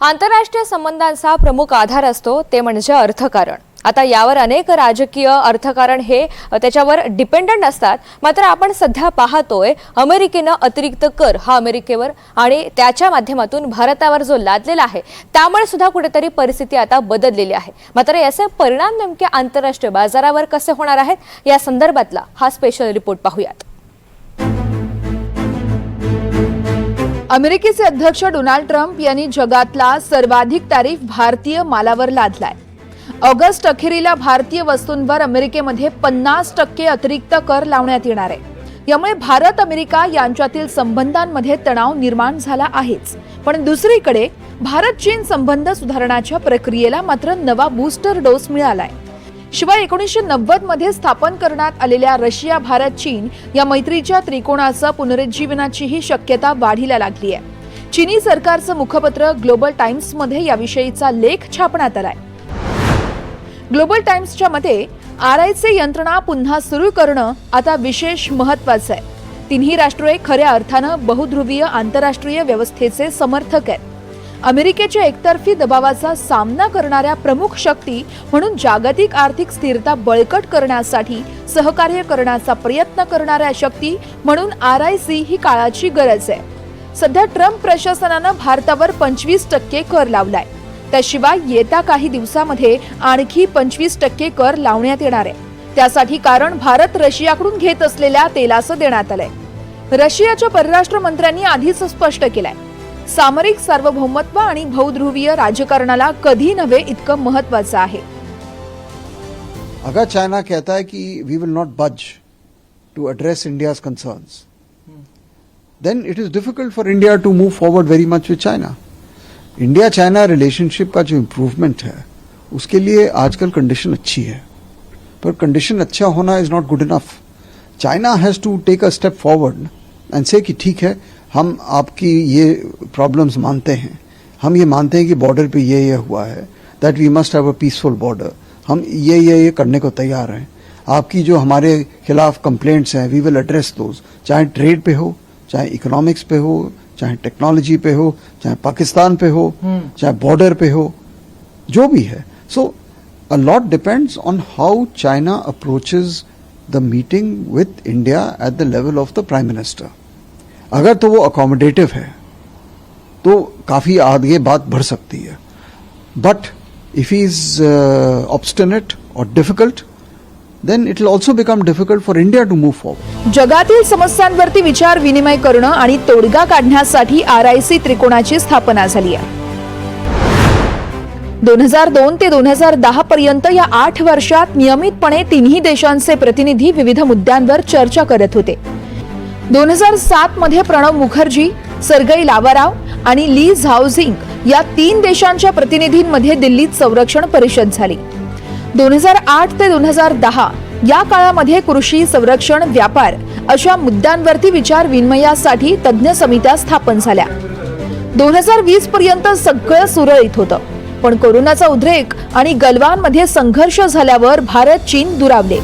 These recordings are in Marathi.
आंतरराष्ट्रीय संबंधांचा प्रमुख आधार असतो ते म्हणजे अर्थकारण. आता यावर अनेक राजकीय अर्थकारण हे त्याच्यावर डिपेंडंट असतात. मात्र आपण सध्या पाहतोय अमेरिकेनं अतिरिक्त कर हा अमेरिकेवर आणि त्याच्या माध्यमातून भारतावर जो लादलेला आहे त्यामुळे सुद्धा कुठेतरी परिस्थिती आता बदललेली आहे. मात्र याचे परिणाम नेमके आंतरराष्ट्रीय बाजारावर कसे होणार आहेत या संदर्भातला हा स्पेशल रिपोर्ट पाहूयात. अमेरिकेचे अध्यक्ष डोनाल्ड ट्रम्प यांनी जगातला सर्वाधिक तारीफ भारतीय मालावर लादलाय. ऑगस्ट अखेरीला भारतीय वस्तूंवर अमेरिकेमध्ये पन्नास टक्के अतिरिक्त कर लावण्यात येणार आहे. यामुळे भारत अमेरिका यांच्यातील संबंधांमध्ये तणाव निर्माण झाला आहेच. पण दुसरीकडे भारत चीन संबंध सुधारण्याच्या प्रक्रियेला मात्र नवा बूस्टर डोस मिळालाय. शिवाय एकोणीसशे नव्वदमध्ये स्थापन करण्यात आलेल्या रशिया भारत चीन या मैत्रीच्या त्रिकोणाचं पुनरुज्जीवनाचीही शक्यता वाढीला लागली आहे. चिनी सरकारचं मुखपत्र ग्लोबल टाइम्समध्ये याविषयीचा लेख छापण्यात आलाय. ग्लोबल टाइम्सच्या मते आर आयचे यंत्रणा पुन्हा सुरू करणं आता विशेष महत्वाचं आहे. तिन्ही राष्ट्रे खऱ्या अर्थानं बहुध्रुवीय आंतरराष्ट्रीय व्यवस्थेचे समर्थक आहेत. अमेरिकेच्या एकतर्फी दबावाचा सामना करणाऱ्या प्रमुख शक्ती म्हणून जागतिक आर्थिक स्थिरता बळकट करण्यासाठी सहकार्य करण्याचा प्रयत्न करणाऱ्या शक्ती म्हणून आर आय सी ही काळाची गरज आहे. सध्या ट्रम्प प्रशासनानं भारतावर पंचवीस टक्के कर लावलाय. त्याशिवाय येत्या काही दिवसामध्ये आणखी पंचवीस टक्के कर लावण्यात येणार आहे. त्यासाठी कारण भारत रशियाकडून घेत असलेल्या तेलाचं देण्यात आलंय. रशियाच्या परराष्ट्र मंत्र्यांनी आधीच स्पष्ट केलंय. सामरिक सार्वभौमत्व आणि बहुध्रुवीय राजकारणाला कधी नव्हे इतकं महत्वाचं आहे. अगर चाइना कहता है कि we will not budge to address India's concerns then it is difficult for India to move forward very much with China India China relationship का जो इम्प्रूवमेंट है उसके लिए आजकल कंडीशन अच्छी है. पर कंडीशन अच्छा होना is not good enough China has to take a step forward and say कि ठीक है हम आपकी ये प्रॉब्लम्स मानते हैं। हम ये मानते हैं कि बॉर्डर पे ये ये हुआ है that we must have a peaceful border हम ये ये ये करने को तैयार हैं। आपकी जो हमारे खिलाफ कंप्लेंट्स हैं वी विल एड्रेस दोज चाहे ट्रेड पे हो चाहे इकोनॉमिक्स पे हो चाहे टेक्नोलॉजी पे हो चाहे पाकिस्तान पे हो चाहे बॉर्डर पे हो जो भी है। So a lot depends on how China approaches the meeting with India at the level of the prime minister अगर तो वो अकोमोडेटिव है तो काफी आगे बात बढ़ सकती है। But if he is obstinate और difficult then it will also become difficult for India to move forward जगातील समस्यांवरती विचार विनिमय करणं आणि तोडगा काढण्यासाठी आर आय सी त्रिकोणाची स्थापना झाली आहे. दोन हजार दोन ते दोन हजार दहा पर्यंत या आठ वर्षात नियमितपणे तिन्ही देशांचे प्रतिनिधी विविध मुद्द्यांवर चर्चा करत होते. दोन हजार सात मध्ये प्रणव मुखर्जी सर्गई लावाराव आणि ली झाओझिंग या तीन देशांच्या प्रतिनिधींमध्ये दिल्लीत संरक्षण परिषद झाली. दोन हजार आठ ते दोन हजार दहा या काळामध्ये कृषी संरक्षण व्यापार अशा मुद्द्यांवरती विचार विनिमयासाठी तज्ज्ञ समित्या स्थापन झाल्या. दोन हजार वीस पर्यंत सगळं सुरळीत होतं पण कोरोनाचा उद्रेक आणि गलवानमध्ये संघर्ष झाल्यावर भारत चीन दुरावले.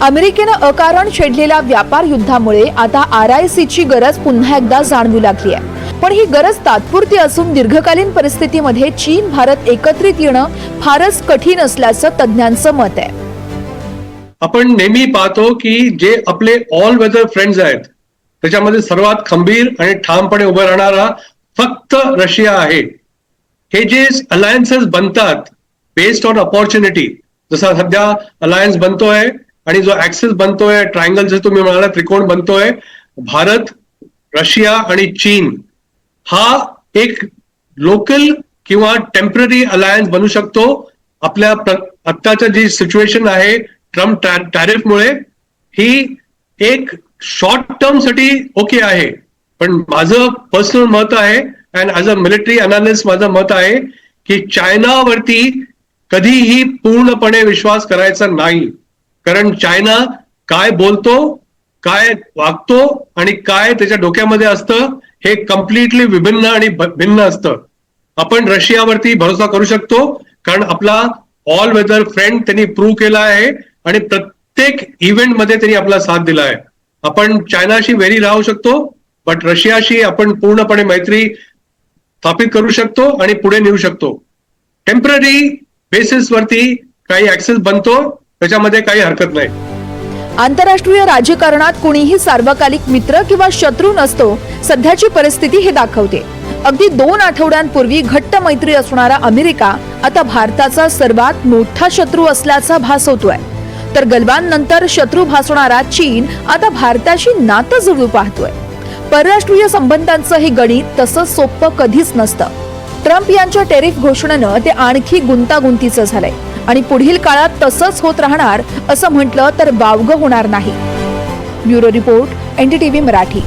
अमेरिकेनं अकारण छेडलेल्या व्यापार युद्धामुळे आता आर आय सीची गरज पुन्हा एकदा जाणवू लागली आहे. पण ही गरज तात्पुरती असून दीर्घकालीन परिस्थितीमध्ये चीन भारत एकत्रित येणं फारच कठीण असल्याचं तज्ज्ञांचं मत आहे. आपण नेहमी पाहतो की जे आपले ऑल वेदर फ्रेंड्स आहेत त्याच्यामध्ये सर्वात खंबीर आणि ठामपणे उभं राहणारा फक्त रशिया आहे. हे जे अलायन्सेस बनतात बेस्ड ऑन अपॉर्च्युनिटी जसा सध्या अलायन्स बनतोय आणि जो ऍक्सेस बनतोय ट्रायंगल जे तुम्ही म्हणाला त्रिकोण बनतोय भारत रशिया आणि चीन हा एक लोकल किंवा टेंपररी अलायन्स बनू शकतो. आपल्या प्र- जी सिच्युएशन आहे ट्रम्प टॅरिफमुळे ही एक शॉर्ट टर्मसाठी ओके आहे. पण माझं पर्सनल मत आहे and as a military analyst माझं मत आहे की चायनावरती कधीही पूर्णपणे विश्वास करायचा नाही. कारण चायना काय बोलतो काय वागतो आणि काय त्याच्या डोक्यामध्ये असतं हे कम्प्लिटली विभिन्न आणि भ- भिन्न असतं. आपण रशियावरती भरोसा करू शकतो कारण आपला ऑल वेदर फ्रेंड त्यांनी प्रूव्ह केला आहे आणि प्रत्येक इव्हेंटमध्ये त्यांनी आपला साथ दिला आहे. आपण चायनाशी वेरी राहू शकतो बट रशियाशी आपण पूर्णपणे मैत्री स्थापित करू शकतो आणि पुढे नेऊ शकतो. टेंपररी बेसिसवरती काही ऍक्सेस बनतो त्याच्यामध्ये काही हरकत नाही. आंतरराष्ट्रीय राजकारणात कुणीही सार्वकालिक मित्र किंवा शत्रू नसतो सध्याची परिस्थिती हे दाखवते. अगदी दोन आठवड्यांपूर्वी घट्ट मैत्री असणारा अमेरिका आता भारताचा सर्वात मोठा शत्रू असल्याचा भास होतोय. तर गलवाननंतर शत्रू भासणारा चीन आता भारताशी नातं जुळू पाहतोय. परराष्ट्रीय संबंधांचं हे गणित तसं सोपं कधीच नसतं. ट्रम्प यांच्या टेरिफ घोषणेनं ते आणखी गुंतागुंतीचं झालंय. आणि पुढील काळात तसंच होत राहणार असं म्हटलं तर वावगं होणार नाही. Bureau report NDTV Marathi.